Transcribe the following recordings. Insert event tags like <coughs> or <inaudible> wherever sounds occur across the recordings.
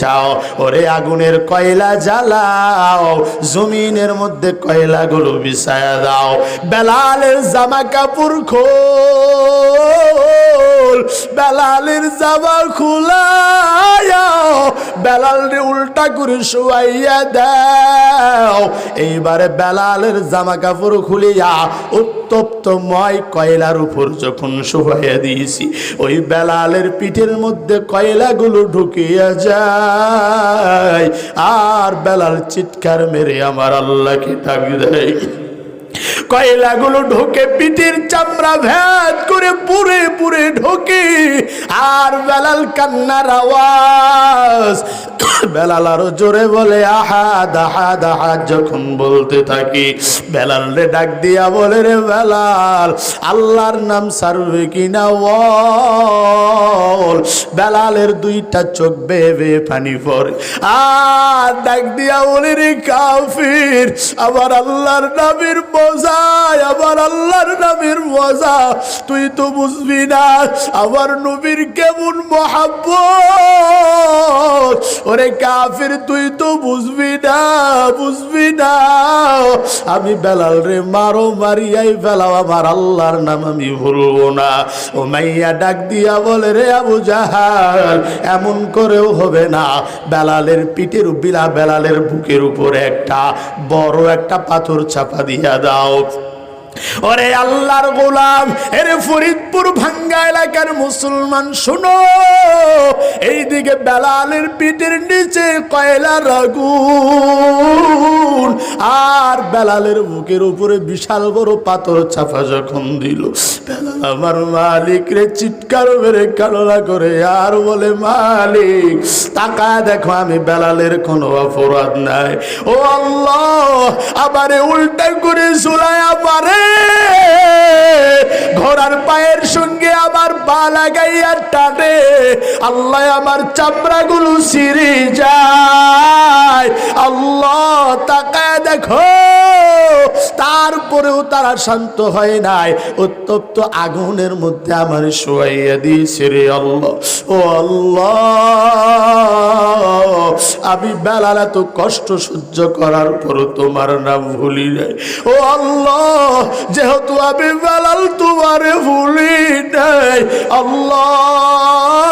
চাও। ওরে আগুনের কয়লা জ্বালাও, জমিনের মধ্যে কয়লাগুলো বিছায়া দাও। বেলালের জামা কাপড় খোল, বেলালের জামা খুলায়া বেলালরে উল্টা করে শুয়াইয়া দাও। এইবারে বেলালের জামা কাপড় খুলিয়া উত্তপ্ত ময় কয়লার উপর যখন শুয়াইয়া দিয়েছি, ওই বেলালের পিঠের মধ্যে কয়লাগুলো ঢুকিয়া যায়। আর বেলাল চিৎকার মেরে আমার আল্লাহকে ডাক দেয়। কয়লাগুলো ঢোকে, পিঠের চামড়া ভ্যাদ করে পুরে পুরে ঢোকে। আর বেলাল কান্নার আওয়াজ, বেলাল আরও জোরে বলে আহাদ আহাদ আহাদ যখন বলতে থাকি, বেলাল রে ডাক দিয়া বলে, রে বেলাল, আল্লাহর নাম সারবে কিনা বল? বেলালের দুইটা চোখ বেয়ে পানি পড়ে। আর ডাক দিয়া বলে, রে কাফির আবার আল্লাহর নামের মজায় আমার আল্লাহর নামের মজা তুই তো বুঝবি না, আমার নবীর কেমন মহাব্বত। ওরে কাফির, তুই তো বুঝবি না বুঝবি না। আমি বেলাল রে, মারো মারিয়াই ফেলাও আমার আল্লাহর নাম আমি ভুলবো না। ও মাইয়া ডাক দিয়া বলে রে আবু জাহাল, এমন করেও হবে না। বেলালের পিঠের বিলা বেলালের বুকের উপরে একটা বড় একটা পাথর চাপা দিয়া দাও। ওরে আল্লাহর গোলাম, এরে ফরিদপুর ভাঙ্গা এলাকার মুসলমান শুনো। এইদিকে বেলালের পিঠের নিচে কয়লার আগুন আর বেলালের বুকের উপরে বিশাল বড় পাথর চাপা যখন দিল। বেলাল আমার মালিক রে, চিৎকার মেরে কালনা করে, আর বলে, মালিক তাকা দেখো, আমি বেলালের কোনো অপরাধ নাই। ও আল্লাহ আবারে উল্টা করে ঝুলায় আমারে ঘোড়ার পায়ের সঙ্গে আমার পা লাগাইয়া টানে। আল্লাহ আমার চামড়াগুলো সিঁড়ি যায়। আল্লাহ তাকায় দেখো, তারপরেও তারা শান্ত হয় নাই। উত্তপ্ত আগুনের মধ্যে আমার শোয়াইয়া দিয়েছে রে আল্লাহ। ও আল্লাহ, আমি বেলাল এত কষ্ট সহ্য করার পরও তোমার নাম ভুলি নাই। ও আল্লাহ যেহেতু আমি বেলাল তোমারে ভুলি নাই আল্লাহ।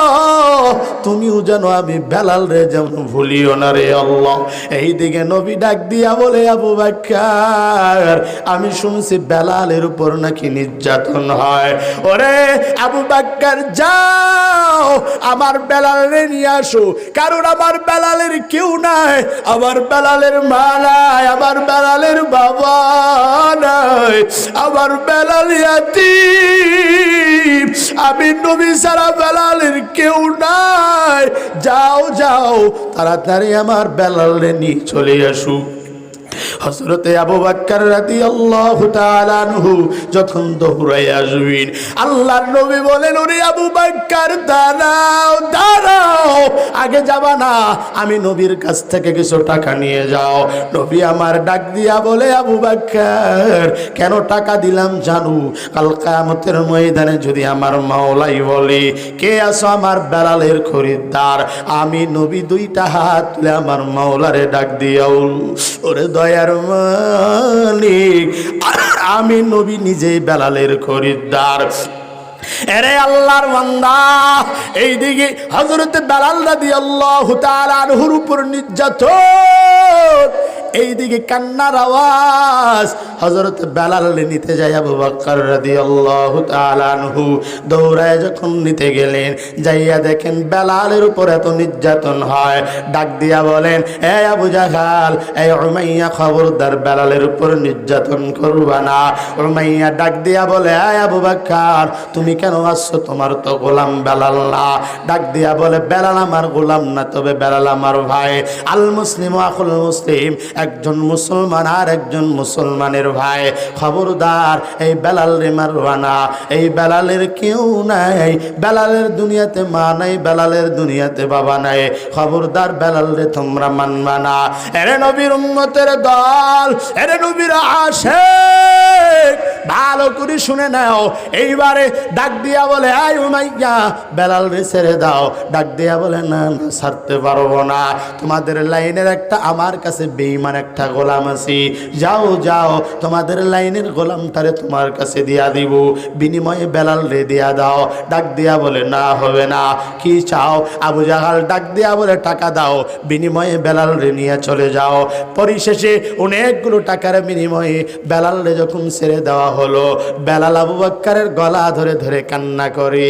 তুমিও যেন আমি বেলাল রে যেমন ভুলিও না রে আল্লাহ। এই দিকে নবী ডাক দিয়া বলে, আবু বাক্কার, আমি শুনছি বেলালের উপর নাকি নির্যাতন হয়। ওরে আবু বাক্কার, যাও, আমার বেলালে নিয়ে আসো। কারণ আমার বেলালের কেউ নাই, আমার বেলালের মা নাই, আমার বেলালের বাবা নাই, আমার বেলাল আমি নবী সারা বেলালের কেউ নাই। যাও যাও তাড়াতাড়ি আমার বেলালে নিয়ে চলে আসুক। হজরতে আবু বাক্কার রাদি আল্লাহ তালানহু যখন দৌড়াই আসবেন, আল্লাহর নবী বলেন, ওরে আবু বাক্কার দাঁড়াও দাঁড়াও, আগে যাবা না, আমি নবীর কাছ থেকে কিছু টাকা নিয়ে যাও। নবী আমার ডাক দিয়া বলে, আবু বাক্কার কেন টাকা দিলাম জানু? কাল কামতের ময়দানে যদি আমার মাওলাই বলে, কে আসো আমার বেলালের খরিদ্দার আমি নবী দুইটা হাত তুলে আমার মাওলারে ডাক দিয়াও ওরে দয়ার মালিক আমি নবী নিজেই বেলালের খরিদ্দার। এরে আল্লাহর বান্দা, এইদিকে হজরত বেলাল রাদি আল্লাহ তালানহুর উপর নির্যাতন, এইদিকে কান্নার আওয়াজ হজরত বেলাল নিতে যায় আবু বকর রাদি আল্লাহ তালানহু দৌড়ায় যখন নিতে গেলেন, যাইয়া দেখেন বেলালের উপর এত নির্যাতন হয়। ডাক দিয়া বলেন, এ আবু জাহাল, এই উমাইয়া খবরদার বেলালের উপর নির্যাতন করবা না। উমাইয়া ডাক দিয়া বলে এ আবু বাক্কার তুমি কেন আসছো তোমার তো গোলাম বেলাল না। ডাক দিয়া বলে, বেলাল আমার গোলাম না, তবে বেলাল আমার ভাই। আল মুসলিম আকুল মুসলিম, একজন মুসলমান আর একজন মুসলমানের ভাই। খবরদার, এই বেলাল রে মারবানা এই বেলালের কেউ নাই। বেলালের দুনিয়াতে মা নাই, বেলালের দুনিয়াতে বাবা নাই। খবরদার, বেলাল রে তোমরা মানবা না। এরে নবীর উম্মতের দল, এরে নবীর আশেক, ভালো করে শুনে নাও। এইবারে ডাক দিয়া বলে, আয় উমাইয়া বেলাল রে ছেড়ে দাও। ডাক দিয়া বলে, না না, ছাড়তে পারব না। তোমাদের লাইনের একটা, আমার কাছে বেইমান একটা গোলাম আছে। যাও যাও, তোমাদের লাইনের গোলামটারে তোমার কাছে দিয়া দিব। বিনিময়ে বেলাল রে দিয়া দাও। ডাক দিয়া বলে, না, হবে না। কি চাও? আবু জাহাল ডাক দিয়া বলে, টাকা দাও। বিনিময়ে বেলাল রে নিয়ে চলে যাও। পরিশেষে অনেকগুলো টাকার বিনিময়ে বেলাল রে যখন ছেড়ে দেওয়া হলো, বেলাল আবু বাক্কারের গলা ধরে ধরে কান্না করে।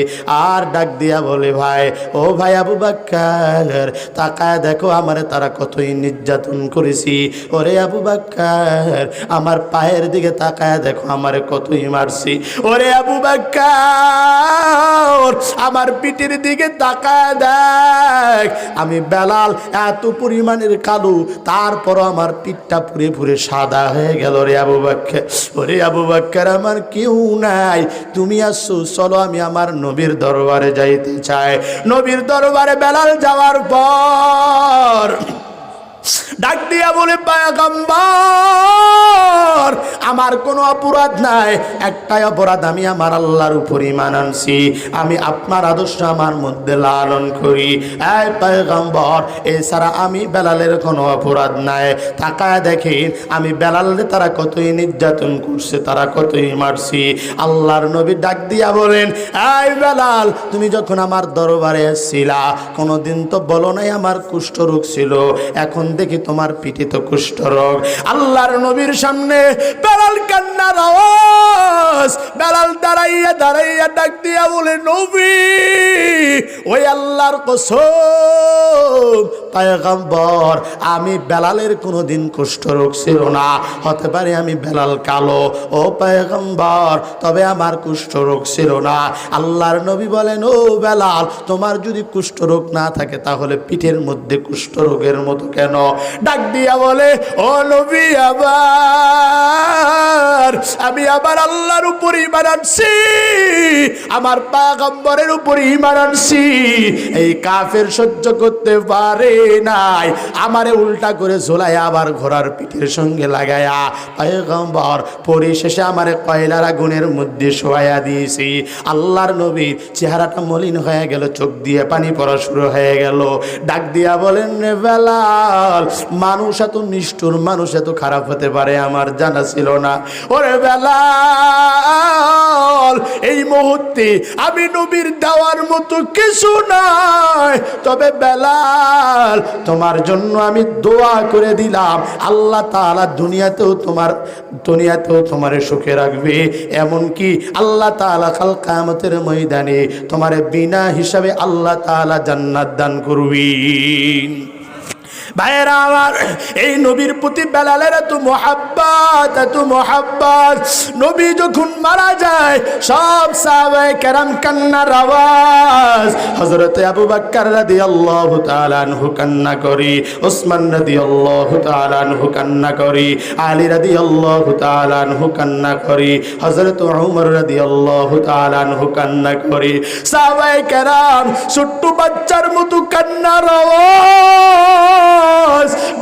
আর ডাক দিয়া বলে, ভাই, ও ভাই আবু বাক্কার তাকায় দেখো আমারে তারা কতই নির্যাতন করেছি। ওরে আবু বাক্কার আমার পায়ের দিকে তাকায় দেখো আমারে কতই মারছি। ওরে আবু বাক্কার আমার পিঠের দিকে তাকায় দেখ। আমি বেলাল, এত পরিমাণের কালো, তারপরও আমার পিঠটা পুরে পুরে সাদা হয়ে গেল রে আবু বাক্কার ওরে আবু বাক্কার আমার কেউ নাই। তুমি আসছো চলো আমি আমার নবীর দরবারে যাইতে চাই। নবীর দরবারে বেলাল যাওয়ার পর ডাক দিয়া বলে, পায়গম্বর, আমার কোনো অপরাধ নাই। একটাই অপরাধ, আমি আমার আল্লাহর উপর ইমান আনছি। আমি আপনার আদর্শ আমার মধ্যে লালন করি। এই পায়গম্বর, এছাড়া আমি বেলালের কোনো অপরাধ নাই। তাকায় দেখেন, আমি বেলালে তারা কতই নির্যাতন করছে, তারা কতই মারছি। আল্লাহর নবী ডাক দিয়া বলেন, এই বেলাল, তুমি যখন আমার দরবারে এসেছিলা, কোনোদিন তো বলো নাই আমার কুষ্ঠ রোগ ছিল। এখন দেখি তোমার পিঠে তো কুষ্ঠ রোগ। আল্লাহর নবীর সামনে বেলাল কান্নার আওয়াজ। বেলাল দাঁড়াইয়া দাঁড়াইয়া ডাক দিয়া বলে, নবী, ওই আল্লাহর কসম, পায়গম্বর, আমি বেলালের কোনোদিন কুষ্ঠ রোগ ছিল না। হতে পারে আমি বেলাল কালো। ও পায়গম্বর, তবে আমার কুষ্ঠ রোগ ছিল না। আল্লাহর নবী বলেন, ও বেলাল, তোমার যদি কুষ্ঠ রোগ না থাকে, তাহলে পিঠের মধ্যে কুষ্ঠ রোগের মতো কেন? ডাক দিয়া বলে, ও নবী আবার, আমি আবার আল্লাহর উপর ইমান আমার পাগম্বরের উপর ইমান এই কাফের সহ্য করতে পারে নাই। আমারে উল্টা করে ঝোলায় আবার ঘোড়ার পিঠের সঙ্গে লাগায়া পায়গম্বর পরিশেষে আমারে কয়লার আগুনের মধ্যে শোয়া দিয়েছি। আল্লাহর নবীর চেহারাটা মলিন হয়ে গেল, চোখ দিয়ে পানি পড়া শুরু হয়ে গেল। ডাক দিয়া বলেন রে বেলাল মানুষ এত নিষ্ঠুর, মানুষ এত খারাপ হতে পারে, আমার জানা ছিল না। ওরে বেলাল, এই মুহূর্তে আমি নবীর দেওয়ার মতো কিছু নাই। তবে বেলাল, তোমার জন্য আমি দোয়া করে দিলাম। আল্লাহ তাআলা দুনিয়াতেও তোমার দুনিয়াতেও তোমার সুখে রাখবে। এমনকি আল্লাহ তাআলা কাল কামতের ময়দানে তোমার বিনা হিসাবে আল্লাহ তাআলা জান্নাত দান করবেন। ভাইয়েরা আমার, এই নবীর প্রতি বেলালের এত মোহাব্বাত এত মোহাব্বাত। নবী যখন মারা যায়, সব সাহাবায়ে কেরাম কান্নার আওয়াজ। হযরতে আবু বকর রাদিয়াল্লাহু তাআলা আনহু কান্না করি, ওসমান রাদিয়াল্লাহু তাআলা আনহু কান্না করি, আলী রাদিয়াল্লাহু তাআলা আনহু কান্না করি, হযরত উমর রাদিয়াল্লাহু তাআলা আনহু কান্না করি। সাহাবায়ে কেরাম ছোট্ট বাচ্চার মতো কান্নার আওয়াজ।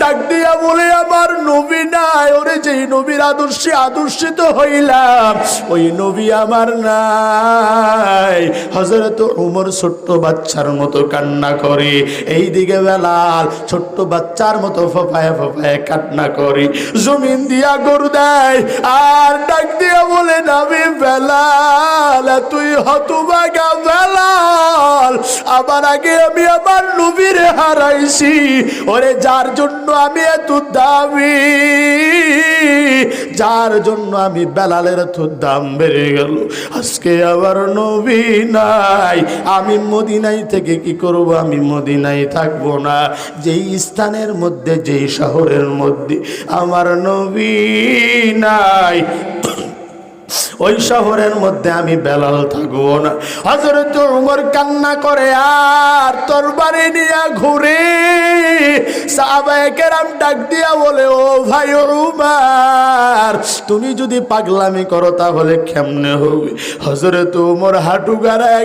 ডাক দিয়া বলে, আমার নবী নাই। ওরে, যেই নবীর আদর্শে আদর্শিত হইলাম, ওই নবী আমার নাই। হজরত উমর ছোট্ট বাচ্চার মতো কান্না করে। এই দিকে বেলাল ছোট্ট বাচ্চার মতো ফোফায় ফোফায় কান্না করে। জমিন দিয়া গরু দেয়, আর ডাক দিয়া বলে নামি বেলাল, তুই হতবাগা বেলাল। আবার আগে আমি আমার নবীরে হারাইছি। ওরে যার জন্য আমি এত দামি, যার জন্য আমি বেলালের এত দাম বেড়ে গেল। আজকে আবার নবী নাই। আমি মদিনাই থেকে কি করব? আমি মদিনাই থাকব না। যেই স্থানের মধ্যে, যেই শহরের মধ্যে আমার নবী নাই। ওই শহরের মধ্যে আমি বেলাল থাকব না। হজরত উমর কান্না করে, আর তোর বাড়ি নিয়ে ঘুরে? সাহাবায়ে ডাক দিয়া বলে, ও ভাই উমার, তুমি যদি পাগলামি করো তাহলে কেমনে হবে? হজরত উমর হাঁটু গাড়ায়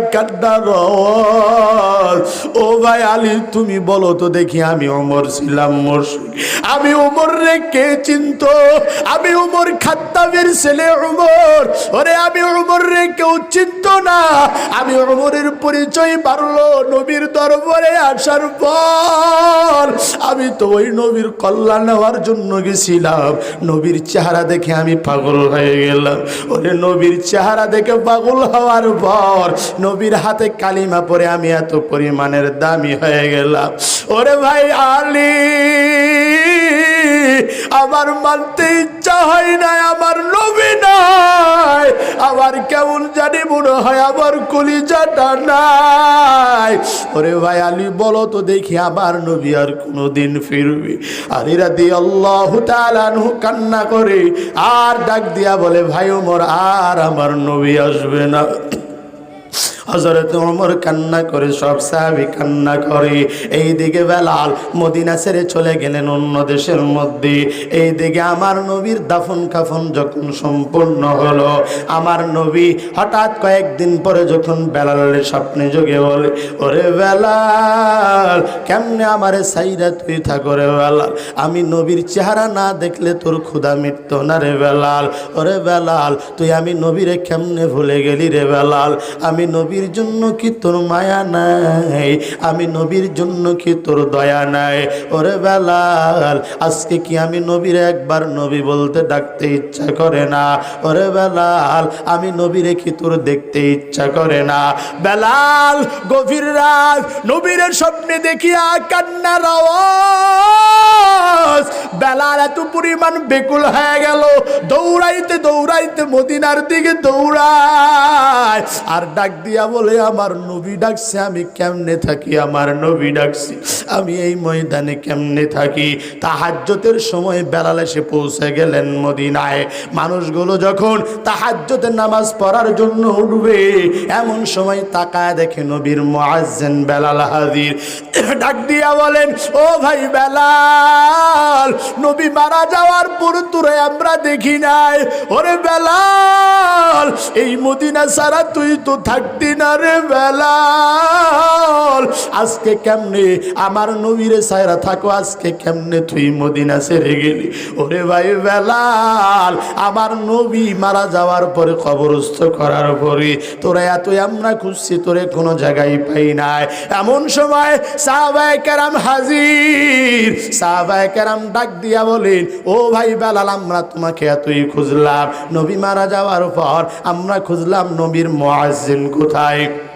আওয়াজ। ও ভাই আলী, তুমি বলো তো দেখি আমি ওমর ছিলাম মুর্শিদ আমি ওমর রে কে চিনত? আমি ওমর খাত্তাবের ছেলে ওমর ওরে, আমি ওমর রে কেউ চিনত না। আমি ওমরের পরিচয় পারল নবীর দরবারে আসার পর। আমি তো ওই নবীর কল্যাণ নেওয়ার জন্য গেছিলাম। নবীর চেহারা দেখে আমি পাগল হয়ে গেলাম। ওরে, নবীর চেহারা দেখে পাগল হওয়ার পর নবীর হাতে কালিমা পরে আমি এত পরিমাণের দামি হয়ে গেলাম। ওরে ভাই আলী আমার মানতে ইচ্ছা হয় না আমার নবী নাই। আমার কেমন জানি মনে হয় আমার কলিজাটা নাই। ওরে ভাই আলী, বলো তো দেখি আমার নবী আর কোনোদিন ফিরবে। আলী রাদি আল্লাহ তালানহু কান্না করে, আর ডাক দিয়া বলে, ভাই ওমর, আর আমার নবী আসবে না। হজরত ওমর কান্না করে, সব সাহাবি কান্না করে। এই দিকে বেলাল মদিনা ছেড়ে চলে গেলেন অন্য দেশের মধ্যে। এই দিকে আমার নবীর দাফন কাফন যখন সম্পূর্ণ হলো, আমার নবী হঠাৎ কয়েকদিন পরে যখন বেলালের স্বপ্নে যোগে বলে, ওরে বেলাল, কেমনে আমারে সাইরা তুই থাকো রে বেলাল? আমি নবীর চেহারা না দেখলে তোর ক্ষুধা মিটতো না রে বেলাল। ওরে বেলাল, তুই আমি নবীরে কেমনে ভুলে গেলি রে বেলাল? আমি নবীর জন্য কি তোর মায়া নাই? আমি নবীর জন্য কি তোর দয়া নাই? ওরে বেলাল, আজকে কি আমি নবীর একবার নবী বলতে ডাকতে ইচ্ছা করে না? ওরে বেলাল, আমি নবীরে কি তোর দেখতে ইচ্ছা করে না? বেলাল, গভীর রাত নবীরের স্বপ্নে দেখিয়া কান্নার আওয়াজ। বেলাল, এত পরিমাণ বেকুল হয়ে গেল। দৌড়াইতে দৌড়াইতে মদিনার দিকে দৌড়ায়। আর ডাক দিয়া বলে আমার নবী ডাকছে, আমি কেমনে থাকি? আমার নবী ডাকছি, আমি এই ময়দানে কেমনে থাকি? তাহাজ্জতের সময় বেলাল এসে পৌঁছে গেলেন মদিনায়। মানুষগুলো যখন তাহাজ্জতের নামাজ পড়ার জন্য উঠবে, এমন সময় তাকায় দেখে নবীর মুআজ্জিন বেলাল হাজির। ডাক দিয়া বলেন, ও ভাই বেলাল, নবী মারা যাওয়ার পর তোরে আমরা দেখি নাই। ওরে বেলাল, এই মদিনা সারা তুই তো থাকতি না রে বেলাল, আজকে কেমনে? আমার নবীরে সায়রা থাকো, আজকে কেমনে তুই মদিনা ছেড়ে গেলি? ওরে ভাই বেলাল, আমার নবী মারা যাওয়ার পরে, কবরস্থ করার পরে, তোরা এত আমরা খুঁজছি, তোরে কোনো জায়গায় পাই নাই। এমন সময় সাহাবায়ে কেরাম হাজির, সাহাবায়ে কেরাম ডাক দিয়া বলেন, ও ভাই বেলাল, আমরা তোমাকে এতই খুঁজলাম। নবী মারা যাওয়ার পর আমরা খুঁজলাম নবীর মুয়াজ্জিন কোথায়? type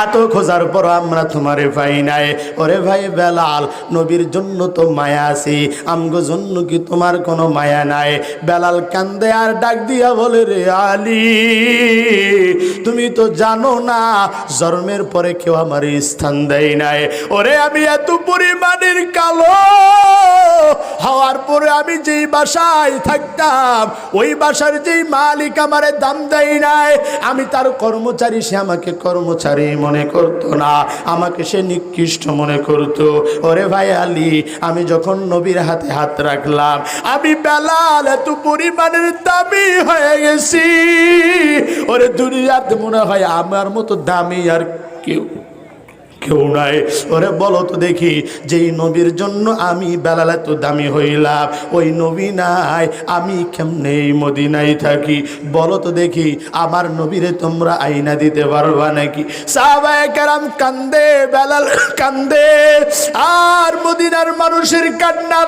এত খোঁজার পর আমরা তোমারে পাই নাই। ওরে ভাই বেলাল, নবীর জন্য তো মায়া আছে, আমগো জন্য কি তোমার কোনো মায়া নাই? বেলাল কান্দে আর ডাক দিয়া বলে, রে আলী, তুমি তো জানো না, জন্মের পরে কেউ আমার স্থান দেয় নাই। ওরে আমি এত পরিমাণের কালো, হওয়ার পরে আমি যেই বাসায় থাকতাম, ওই বাসার যেই মালিক আমারে দাম দেয় নাই, আমি তার কর্মচারী, সে আমাকে কর্মচারী মনে করতো না, আমাকে সে নিকৃষ্ট মনে করতো। ওরে ভাই আলী, আমি যখন নবীর হাতে হাত রাখলাম, আমি বেলাল এত পরিমাণের দামি হয়ে গেছি। ওরে দুনিয়াতে মনে হয় আমার মতো দামি আর কেউ কেউ নাই। ওরে বলো তো দেখি, যেই নবীর জন্য আমি বেলালে তো দামি হইলাম, ওই নবী নাই, আমি কেমনে মদিনায় থাকি? বলো তো দেখি, আমার নবীরে তোমরা আইনা দিতে পারবা নাকি? কান্দে, বেলাল কান্দে, আর মদিনার মানুষের কান্না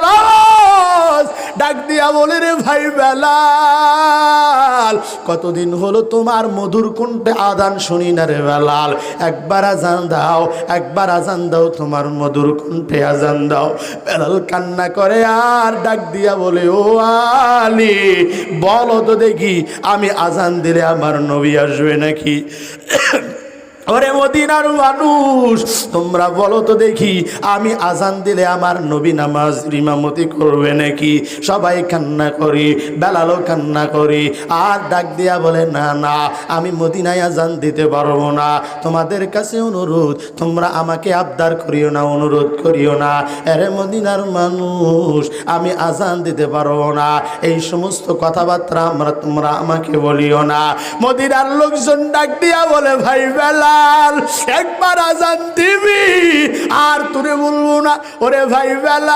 ডাক দিয়া বলে রে ভাই বেলাল, কতদিন হলো তোমার মধুর কুণ্ঠে আদান শুনি না রে বেলাল? একবার আজান দাও একবার আজান দাও, তোমার মধুর কণ্ঠে আজান দাও। বেলাল কান্না করে আর ডাক দিয়া বলে, ও আলী, বলো তো দেখি, আমি আজান দিলে আমার নবী আসবে নাকি? ওরে মদিনার মানুষ, তোমরা বলো তো দেখি, আমি আজান দিলে আমার নবী নামাজ ইমামতি করবে নাকি? সবাই কান্না করি বেলালো কান্না করি, আর ডাক দিয়া বলে, না না, আমি মদিনায় আজান দিতে পারব না। তোমাদের কাছে অনুরোধ, তোমরা আমাকে আবদার করিও না, অনুরোধ করিও না। এরে মদিনার মানুষ, আমি আজান দিতে পারব না। এই সমস্ত কথাবার্তা আমরা, তোমরা আমাকে বলিও না। মদিনার লোকজন ডাক দিয়া বলে, ভাই বেলাল একবার আজান দিবি, আর তোরে বলব না, ওরে ভাই বেলাল,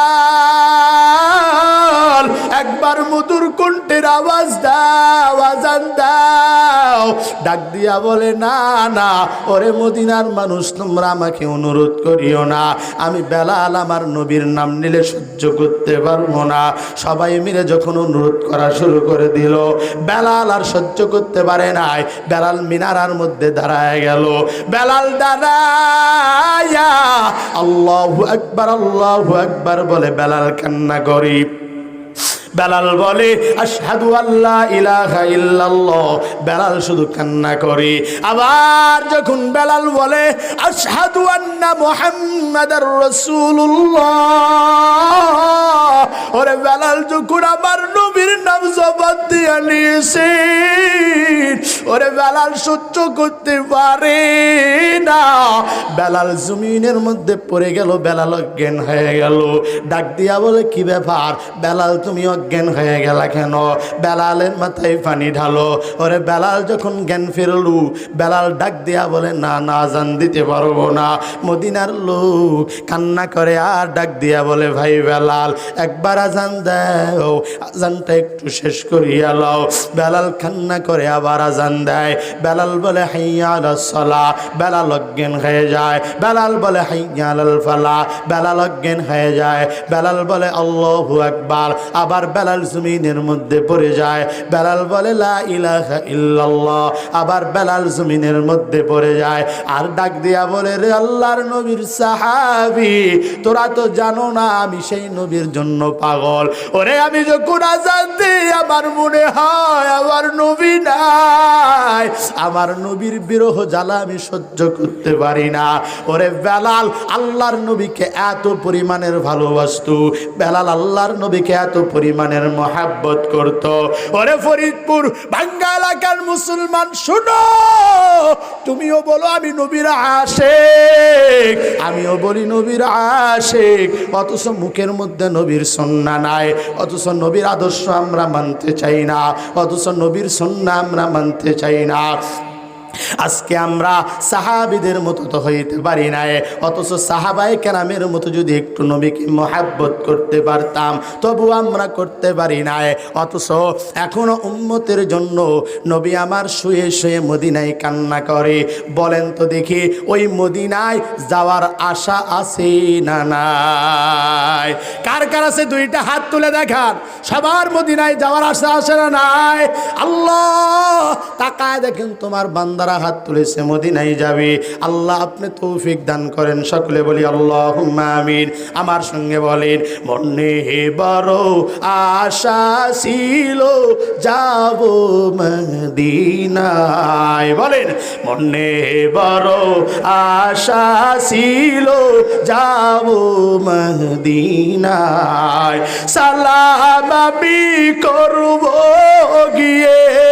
একবার মধুর কণ্ঠের আওয়াজ দাও, আজান দাও। ডাক দিয়া বলে, না না, ওরে মদিনার মানুষ, তোমরা আমাকে অনুরোধ করিও না। আমি বেলাল আমার নবীর নাম নিলে সহ্য করতে পারব না। সবাই মিলে যখন অনুরোধ করা শুরু করে দিল, বেলাল আর সহ্য করতে পারে নাই। বেলাল মিনারার মধ্যে দাঁড়ায় গেল। বেলাল দাঁড়ায়া আল্লাহ একবার আল্লাহ একবার বলে বেলাল কান্না করি বেলাল বলে, আশহাদু আল্লাহ ইলাহা ইল্লাল্লাহ। বেলাল শুধু কান্না করে। আবার যখন বেলাল বলে, আশহাদু আন্না মুহাম্মাদার রাসূলুল্লাহ। ওরে বেলাল যখন আমার নবীর নাম জবান দিয়ে নিয়েছে, ওরে বেলাল সহ্য করতে পারে না। বেলাল জমিনের মধ্যে পড়ে গেল, বেলাল অজ্ঞান হয়ে গেল। ডাক দিয়া বলে, কি ব্যাপার? বেলাল তুমি অজ্ঞান হয়ে গেলা কেন? বেলালের মাথায় পানি ঢালো। ওরে বেলাল যখন জ্ঞান ফেরলু, বেলাল ডাক দিয়া বলে, না না আজান দিতে পারব না। মদিনার লোক কান্না করে আর ডাক দিয়া বলে, ভাই বেলাল, একবার আজান দাও। আজানটা একটু শেষ করিয়া লও। বেলাল কান্না করে আবার আজান দেয়। বেলাল বলে, হাইয়া সলা। বেলাল অজ্ঞান হয়ে যায়। বেলাল বলে, হাইয়া ফালা। বেলাল অজ্ঞান হয়ে যায়। বেলাল বলে, আল্লাহু একবার আবার বেলাল জমিনের মধ্যে পড়ে যায়। বেলাল বলে ইল্লাল্লাহ। আবার বেলাল জমিনের মধ্যে পড়ে যায়। আর ডাক দিয়া বলে, রে আল্লাহর নবীর সাহাবি, তোরা তো জানো না আমি সেই নবীর জন্য পাগল। ওরে, আমি যখন আজান দিই, আমার মনে হয় আমার নবী নাই। আমার নবীর বিরহ জ্বালা আমি সহ্য করতে পারি না। ওরে, বেলাল, আল্লাহর নবীকে এত পরিমাণের ভালোবাসতো। বেলাল, আল্লাহর নবীকে এত পরিমাণের মহাব্বত করত। ওরে ফরিদপুর বাঙ্গা এলাকার মুসলমান, শুনো! তুমিও বলো, আমি নবীর আশেক। আমিও বলি, নবীর আশেক। অথচ মুখের মধ্যে নবীর সন্না নাই। অথচ নবীর আদর্শ আমরা মানতে চাই না। অথচ নবীর সন্না আমরা মানতে চাই না। আজকে আমরা সাহাবিদের মতো তো হইতে পারি না অথচ সাহাবাই কেরামের মতো যদি একটু নবীকে মহাব্বত করতে পারতাম, তবু আমরা করতে পারি না অথচ এখনও উম্মতের জন্য নবী আমার শুয়ে শুয়ে মদিনায় কান্না করে। বলেন তো দেখি, ওই মদিনায় যাওয়ার আশা আছে না নাই? কার কার আছে? দুইটা হাত তুলে দেখান। সবার মদিনায় যাওয়ার আশা আছে না নাই? আল্লাহ, তাকায় দেখেন তোমার বান্দারা হাত তুলেছে, মদিনায় যাবে। আল্লাহ আপনি তৌফিক দান করেন। সকলে বলি আল্লাহ আমিন। আমার সঙ্গে বলেন, মনে হে বড় আশা ছিল, যাব মদিনায়। বলেন, মনে হে বড় আশা ছিল, যাব মদিনায়। সালাম আমি করব গিয়ে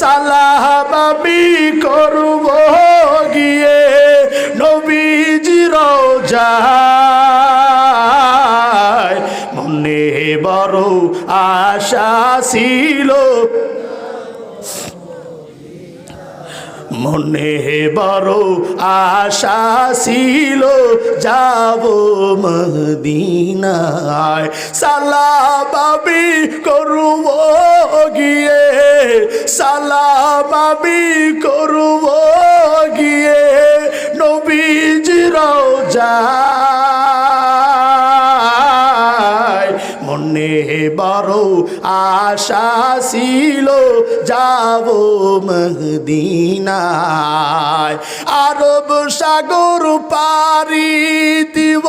সালাম আমি করব গিয়ে নবীজির যায় মনে বড় আশা ছিল মনে বড় আশা ছিল যাব মদিনায়। সালামাবি করব গিয়ে সালামাবি করব গিয়ে নবীজি রোজায় মনে বড় আশা ছিল, যাব মহদিনায় আরব সাগর পারি দিব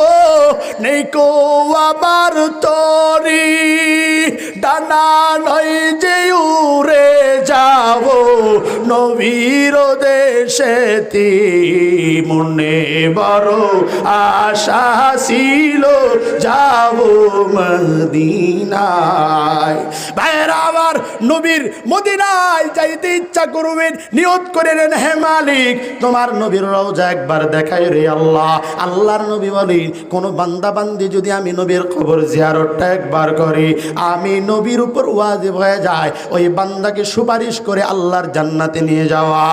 নেই কো আবার তরি। ডানা নয় যে উড়ে যাব নবীর দেশেতে মনে বড় আশা ছিল, যাব মদিনায়। আবার নবীর মদিনায় যাইতে ইচ্ছা করবেন নিয়ত হে মালিক, তোমার নবীর একবার রে আল্লাহ। আল্লাহর নবী কোন বান্দা বান্দি যদি আমি নবীর খবর একবার করি, আমি নবীর উপর হয়ে যায়, ওই বান্দাকে সুপারিশ করে আল্লাহর জান্নাতে নিয়ে যাওয়া।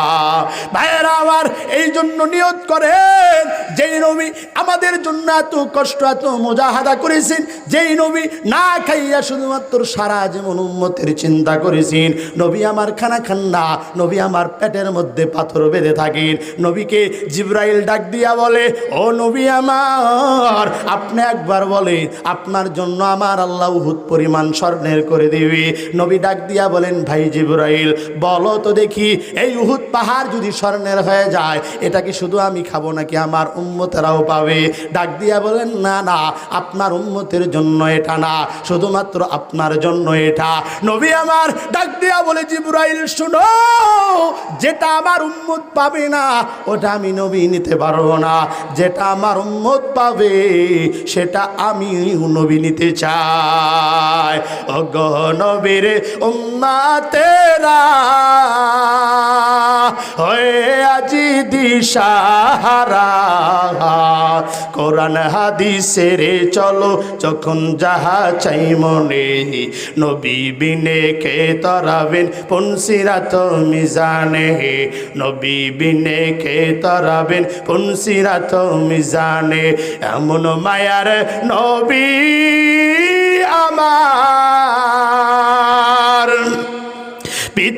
ভাইয়েরা আবার এই জন্য নিয়ত করেন, যেই নবী আমাদের জন্য এত কষ্ট, এত মোজাহাদা করেছেন, যেই নবী না খাইয়া শুধুমাত্র সারা জীবন উম্মতের চিন্তা করেছেন। নবী আমার খানা খান না, নবী আমার পেটের মধ্যে পাথর বেঁধে থাকেন। নবীকে জিব্রাইল ডাক দিয়া বলে, ও নবী আমার, আপনি একবার বলে আপনার জন্য আমার আল্লাহ উহুদ পরিমাণ স্বর্ণের করে দিবে। নবী ডাক দিয়া বলেন, ভাই জিব্রাইল, বলো তো দেখি, এই উহুদ পাহাড় যদি স্বর্ণের হয়ে যায়, এটা কি শুধু আমি খাব নাকি আমার উম্মতেরাও পাবে? ডাক দিয়া বলেন, না না, আপনার উম্মতের জন্য এটা না শুধুমাত্র আপনার জন্য এটা। নবী আমার ডাক দিয়া বলে, জিব্রাইল, শুনো, যেটা আমার উম্মত পাবে না, ওটা আমি নবী নিতে পারব না। যেটা আমার উম্মত পাবে, সেটা আমি নবী নিতে চাই। গহ নবীর উম্মাতেরা হয়ে আজি দিশাহারা, কোরআন হাদিসের, চলো যখন যাহা চাই মনে নবী বিনে কে তরাবেন পুনসিরাত মিজানে? নবী বিনে কে তরাবেন পুনসিরাত মিজানে? এমন মায়ার নবী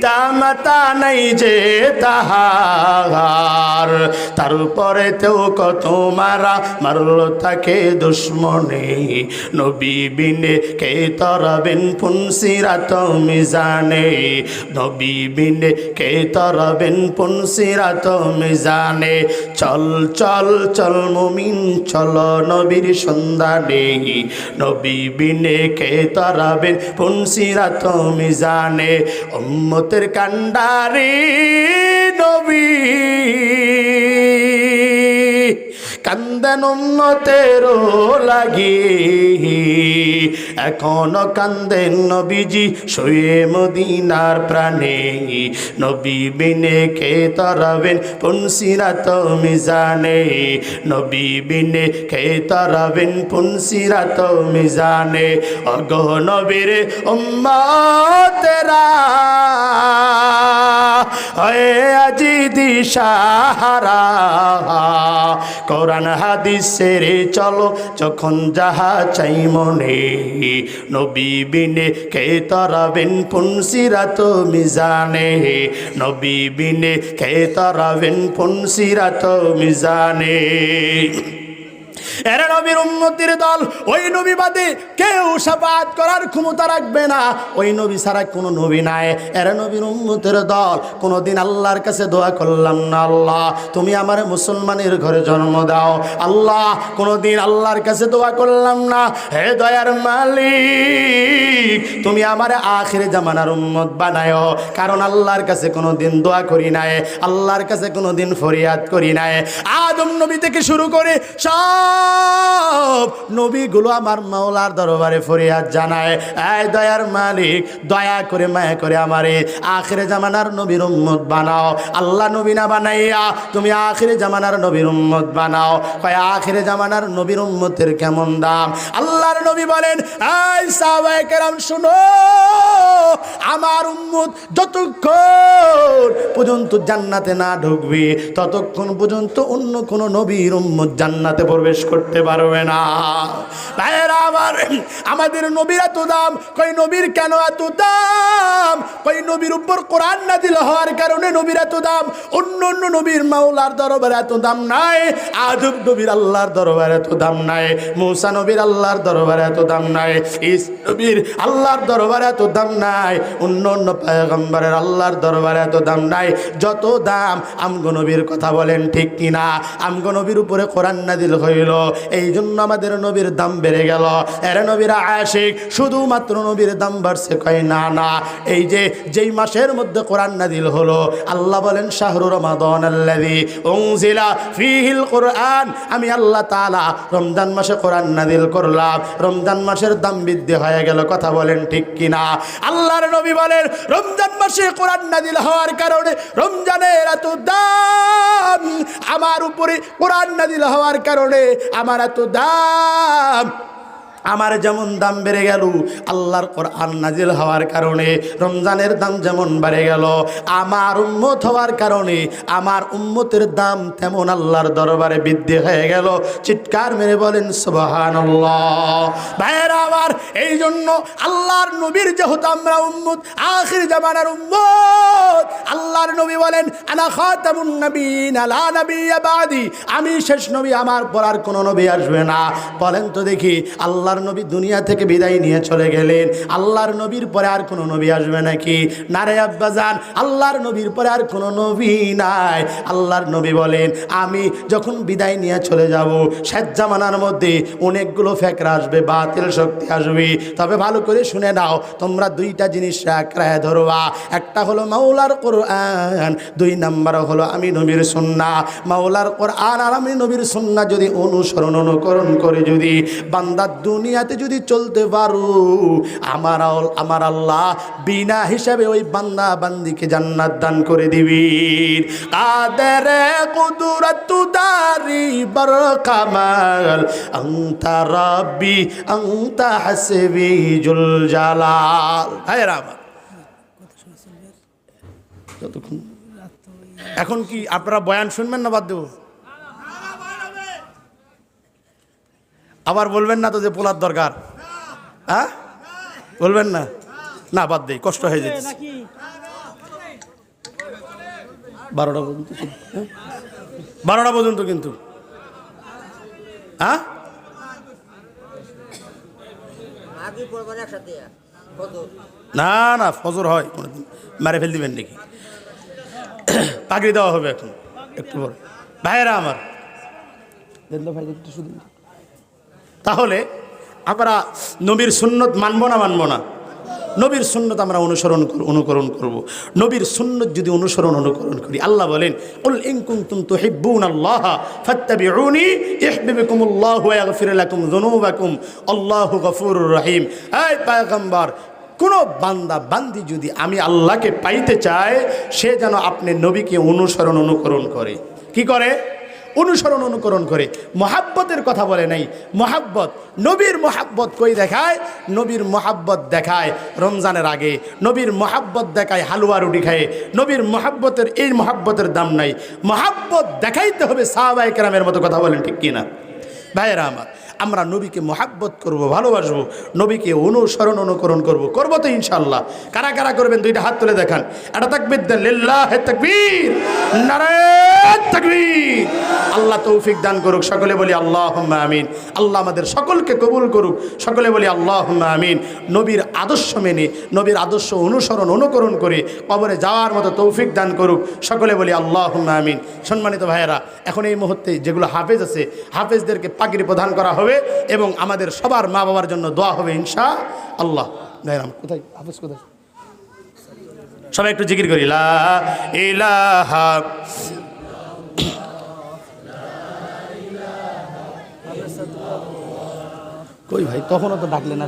পিতা মাতা নাই যে তাহার। তারপরে তেও কত মারা মারল তাকে দুশ্মনে। নবী বিনে কে তরবেন পুনসিরাত মিজানে। নবী বিনে কে তরবেন পুনসিরাত মিজানে। চল চল চল মুমিন, চল নবীর সন্ধানে। নবী বিনে কে তরাবেন পুনসিরাত মিজানে। উম্মতের কান্ডারি নবী। কান্দেন উম্মতের লাগি। এখনও কান্দেন নবীজি শুয়ে মদিনার প্রাণে। নবী বিনে কে তরাবেন পুনসিরাত মিজানে? নবী বিনে কে তরাবেন পুনসিরাত মিজানে? অগহ নবীর উম্মতেরা। আজি দিশাহারা কোরআন হাদিসের চলো, যখন যাহা চাই মনে। নবী বিনে কে তরাবেন পুনসিরাত মিজানে? নবী বিনে কে তরাবেন পুনসিরাত মিজানে? এরা নবীর উন্নতির দল। ওই নবী বাদে কেউ সাফাত করার ক্ষমতা রাখবে না। ওই নবী ছাড়া কোনো নবী নাই। এরা নবীর উন্নতির দল। কোনোদিন আল্লাহর কাছে দোয়া করলাম না, আল্লাহ। তুমি আমার মুসলমানের ঘরে জন্ম দাও। আল্লাহ, কোনোদিন আল্লাহর কাছে দোয়া করলাম না। হে দয়ার মালিক, তুমি আমার আখিরে জামানার উম্মত বানায়। কারণ আল্লাহর কাছে কোনোদিন দোয়া করি নাই। আল্লাহর কাছে কোনোদিন ফরিয়াদ করি নাই। আদম নবী থেকে শুরু করে সব নবীগুলো আমার মাওলার দরবারে ফরিয়াদ জানায়। এই দয়ার মালিক, দয়া করে, মায়া করে আমারে আখিরে জামানার নবীর উম্মত বানাও। আল্লাহ নবী না বানাইয়া তুমি আখিরে জামানার নবীর উম্মত বানাও। কয়, আখিরে জামানার নবীর উম্মতের কেমন দাম? আল্লাহর নবী বলেন, এই সাহাবায়ে কেরাম, শুনো, আমার উম্মত যতক্ষণ পর্যন্ত জান্নাতে না ঢুকবে, ততক্ষণ পর্যন্ত অন্য কোনো নবীর উম্মত জান্নাতে প্রবেশ করতে পারবে না। ভাইয়েরা, আমার, আমাদের নবীর এত দাম, কই নবীর কেন এত দাম? কই নবীর উপর কোরআন না দিল হওয়ার কারণে নবীর এত দাম? অন্য অন্য নবীর মাওলার দরবারে এত দাম নাই, আদব নবীর আল্লাহর দরবারে এত দাম নাই, মুসা নবীর আল্লাহর দরবারে এত দাম নাই ইস নবীর আল্লাহর দরবারে এত দাম নাই, অন্য অন্য পয়গম্বরের আল্লাহর দরবারে এত দাম নাই। যত দাম আমগো নবীর কথা বলেন ঠিক কিনা? আমগো নবীর উপরে কোরআন নাদিল হইল। এই জন্য আমাদের নবীর দাম বেড়ে গেল। এর নবীরা আশিক, শুধুমাত্র নবীর দাম বাড়ছে কয়, না না। এই যে, যেই মাসের মধ্যে কোরআন নাদিল হলো, আল্লাহ বলেন, শাহরু রমাদন উনজিলা ফীহিল কোরআন। আমি আল্লাহ তাআলা রমজান মাসে কোরআন নাদিল করলাম। রমজান মাসের দাম বৃদ্ধি হয়ে গেল, কথা বলেন ঠিক কিনা? আল্লাহর নবী বলেন, রমজান মাসে কোরআন নাদিল হওয়ার কারণে রমজানের এত দাম, আমার উপরে কোরআন নাদিল হওয়ার কারণে আমার এত দাম। আমার যেমন দাম বেড়ে গেল, আল্লাহর কোরআন নাজিল হওয়ার কারণে রমজানের দাম যেমন বেড়ে গেল, আমার উম্মত হওয়ার কারণে আমার উম্মতের দাম তেমন আল্লাহর দরবারে বৃদ্ধি হয়ে গেল। চিৎকার মেরে বলেন সুবাহান আমার এই জন্য আল্লাহর নবীর যেহেতু আমরা উম্মত, আখির জামানার উম্মত, আল্লাহর নবী বলেন, আনা খাতামুন নবীন নবী আমি শেষ নবী, আমার পর আর কোনো নবী আসবে না। বলেন তো দেখি আল্লাহর নবী দুনিয়া থেকে বিদায় নিয়ে চলে গেলেন। আল্লাহর নবীর পরে আর কোনো নবী আসবে নাকি? নারে আব্বাজান, আল্লাহর নবীর পরে আর কোনো নবী নাই। আল্লাহর নবী বলেন, আমি যখন বিদায় নিয়ে চলে যাব, শেষ জামানার মধ্যে অনেকগুলো ফেকরা আসবে, বাতিল শক্তি আসবে। তবে ভালো করে শুনে নাও, তোমরা দুইটা জিনিস আঁকড়ায় ধরবা। একটা হলো মাওলার কোরআন, দুই নাম্বার হলো আমি নবীর সুন্না। মাওলার কোরআন আর আমি নবীর সুন্না যদি অনুসরণ অনুকরণ করে যদি, বান্দার দুনিয়াতে যদি চলতে পারো, আমার আমার আল্লাহ বিনা হিসাবে ওই বান্দা বান্দিকে জান্নাত দান করে দিবি। কামাল এখন কি আপনারা বয়ান শুনবেন না বাদ আবার বলবেন না তো যে পোলার দরকার। হ্যাঁ? বলবেন না? না বাদ দেই কষ্ট হয়ে যেতেছে বারোটা পর্যন্ত হ্যাঁ? বারোটা পর্যন্ত কিন্তু। হ্যাঁ? না না ফজর হয় কোনোদিন। মারে ফেল দিবেন নাকি? <coughs> পাগড়ি দেওয়া হবে এখন একটু পর। ভাইয়েরা আমার। তো ভাই একটু শুধু তাহলে আমরা নবীর সুন্নত মানবো না মানবো না? নবীর সুন্নত আমরা অনুসরণ কর- অনুকরণ করব। নবীর সুন্নত যদি অনুসরণ অনুকরণ করি, আল্লাহ বলেন, কুল ইন কুনতুম তুহিব্বুন আল্লাহ ফাত্তাবিউনি ইহবিবকুমুল্লাহু ওয়া ইয়াগফির লাকুম যুনুবাকুম। আল্লাহু গফুরুর রহিম। এই পয়গম্বর, কোনো বান্দা, বান্দি যদি আমি আল্লাহকে পাইতে চায়, সে যেন আপনি নবীকে অনুসরণ অনুকরণ করে। কি করে? অনুসরণ, অনুকরণ করে। মহাব্বতের কথা বলে নাই। মহাব্বত, নবীর মহাব্বত কই দেখায়? নবীর মহাব্বত দেখায় রমজানের আগে। নবীর মহাব্বত দেখায় হালুয়া রুটি খায়। নবীর মহাব্বতের, এই মহাব্বতের দাম নাই। মহাব্বত দেখাইতে হবে সাহাবাই কেরামের মতো কথা বলেন ঠিক কিনা? ভাইয়েরা আমার আমরা নবীকে মহাব্বত করব, ভালোবাসবো, নবীকে অনুসরণ, অনুকরণ করব। করব তো ইনশাল্লাহ কারা কারা করবেন? দুইটা হাত তুলে দেখান। এটা তাকবির দেন, লিল্লাহ তাকবীর নারায়ণ তাকবীর। আল্লাহ তৌফিক দান করুক, সকলে বলি আল্লাহ আমিন আল্লাহ আমাদের সকলকে কবুল করুক, সকলে বলি আল্লাহ আমিন নবীর আদর্শ মেনে, নবীর আদর্শ অনুসরণ, অনুকরণ করে কবরে যাওয়ার মতো তৌফিক দান করুক, সকলে বলি আল্লাহ আমিন সম্মানিত ভাইয়েরা, এখন এই মুহূর্তে যেগুলো হাফেজ আছে, হাফেজদেরকে পাগড়ি প্রদান করা হবে। এবং আমাদের সবার মা বাবার জন্য দোয়া হবে ইনশা আল্লাহ। কোথায়? হাফেজ কোথায়? সবাই একটু জিকির করি। কই ভাই, তখনও তো ডাকলে না